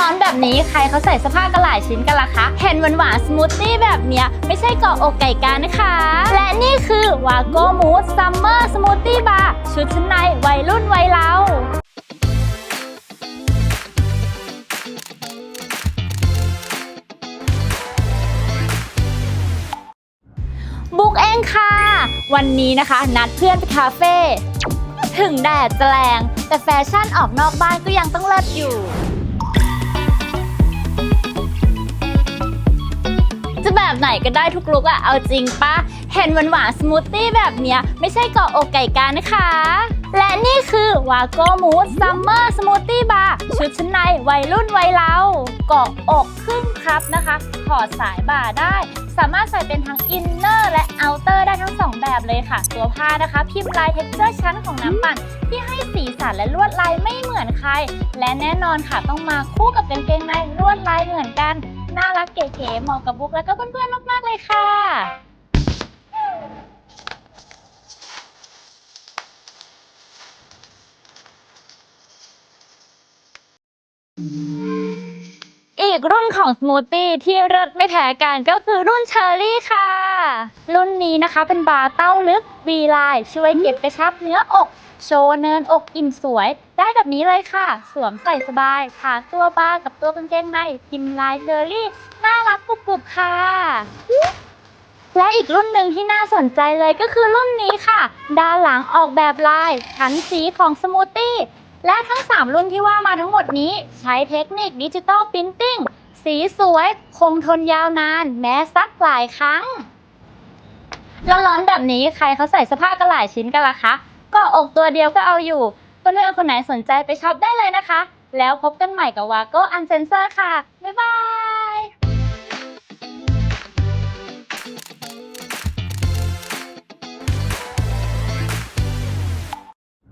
ร้อนๆแบบนี้ใครเขาใส่เสื้อผ้ากันหลายชิ้นกันล่ะคะ เห็นหวานๆสมูทตี้แบบเนี้ยไม่ใช่เกาะอกไก่กานะคะ และนี่คือวาโก้มูสซัมเมอร์สมูทตี้บาร์ชุดชั้นในวัยรุ่นวัยเราบุกเองค่ะ วันนี้นะคะนัดเพื่อนไปคาเฟ่ถึงแดดจะแรง แต่แฟชั่นออกนอกบ้านก็ยังต้องเลิศอยู่ จะแบบไหนก็ได้ทุกลุกอะเอาจริงปะเห็นหวานหวานๆสมูทตี้แบบเนี้ย ไม่ใช่เกาะอกไก่กานะคะ และนี่คือวาโก้มูสซัมเมอร์สมูทตี้บาร์ชุดชั้นในวัยรุ่นวัยเราเกาะอกครึ่งครับนะคะถอดสายบ่าได้ สามารถใส่เป็นทั้งอินเนอร์และเอาเตอร์ได้ทั้งสองแบบเลยค่ะ ตัวผ้านะคะ พิมพ์ลายเท็กเจอร์ชั้นของน้ำปั่นที่ให้สีสันและลวดลายไม่เหมือนใคร และแน่นอนค่ะต้องมาคู่กับกางเกงในลวดลายเหมือนกัน น่ารักเก๋ๆเหมาะกับบุ๊กแล้วก็เพื่อนๆมากๆเลยค่ะอี กรุ่นของสมูทตี้ที่เลิศไม่แพ้กันก็คือรุ่นเชอร์รี่ค่ะ รุ่นนี้นะคะเป็นบาร์เต้าลึก V ไลน์ช่วยเก็บกระชับเนื้ออก โชว์เนินอกอิ่มสวย ได้แบบนี้เลยค่ะ สวมใส่สบายขาตัวบาร์กับตัวกางเกงในพิมพ์ลายเชอร์รี่ น่ารักกรุบๆค่ะและอีกรุ่นหนึ่งที่น่าสนใจเลยก็คือรุ่นนี้ค่ะ ด้านหลังออกแบบลาย ชั้นสีของสมูทตี้ และทั้ง 3 รุ่นที่ว่ามาทั้งหมดนี้ใช้เทคนิคดิจิตอลพิมพ์ติ้งสีสวย คงทนยาวนาน แม้ซักหลายครั้ง ร้อนๆแบบนี้ใครเขาใส่เสื้อผ้ากันหลายชิ้นกันล่ะคะ ก็อกตัวเดียวก็เอาอยู่เพื่อนๆคนไหนสนใจไปช็อปได้เลยนะคะ แล้วพบกันใหม่กับวาโก้อันเซนเซอร์ค่ะ